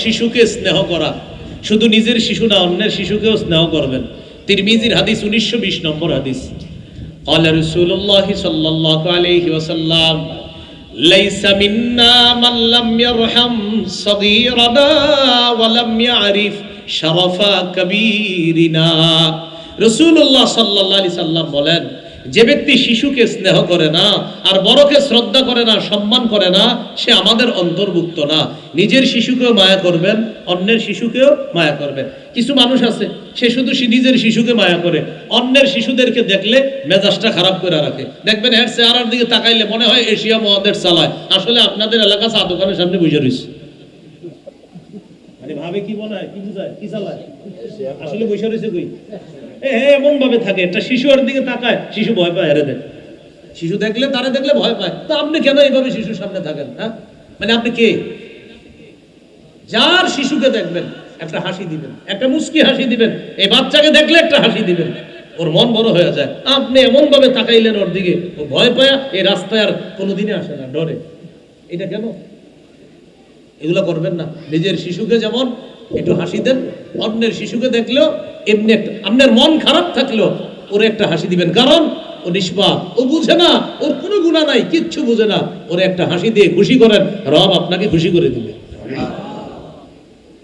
শিশুকে স্নেহ করা শুধু নিজের শিশু না অন্যের শিশুকেও স্নেহ করবেন তিরমিজির হাদিস উনিশশো বিশ নম্বর হাদিস قال رسول الله صلى الله عليه وسلم ليس منا من لم يرحم صغيرنا ولم يعرف شرف كبيرنا রসুল্লাহ সাল্লাহ আলি সাল্লাম বলেন যে ব্যক্তি শিশুকে স্নেহ করে না, আর বড়কে শ্রদ্ধা করে না, সম্মান করে না, সে আমাদের অন্তর্ভুক্ত না। নিজের শিশুকেও মায়া করবেন, অন্যের শিশুকেও মায়া করবেন। কিছু মানুষ আছে, সে শুধু নিজের শিশুকে মায়া করে, অন্যের শিশুদেরকে দেখলে মেজাজটা খারাপ করে রাখে। দেখবেন এর চেহারার দিকে তাকাইলে মনে হয় এশিয়া মহাদের চালায়। আসলে আপনাদের এলাকা চা দোকানের সামনে বুঝে রয়েছে। মানে ভাবে কি হয় কি বুঝায়, কি চালায়? আসলে বসে রয়েছে কই? এমন ভাবে থাকে, একটা শিশু ওর দিকে তাকায়, শিশু ভয় পায় হেরে দেয় শিশু দেখলে, তারা দেখলে ভয় পায়। তা আপনি কেন এইভাবে শিশুর সামনে থাকেন হ্যাঁ? মানে আপনি কে? যার শিশুকে দেখবেন, একটা হাসি দিবেন, একটা মুস্কি হাসি দিবেন, এই বাচ্চাকে দেখলে একটা হাসি দিবেন, ওর মন বড় হয়ে যায়। আপনি এমন ভাবে তাকাইলেন ওর দিকে, ও ভয় পায় এই রাস্তায় আর কোনোদিনই আসে না, ডরে। এটা কেন? এগুলো করবেন না। নিজের শিশুকে যেমন একটু হাসি দেন, অন্যের শিশুকে দেখলেও এমনি একটা আপনার মন খারাপ থাকলেও ওরে একটা হাসি দিবেন। কারণ ও নিষ্পাপ। ও বুঝে না, ওর কোনো গুণা নাই, কিচ্ছু বুঝে না। ওরে একটা হাসি দিয়ে খুশি করেন, রব আপনাকে খুশি করে দিবে।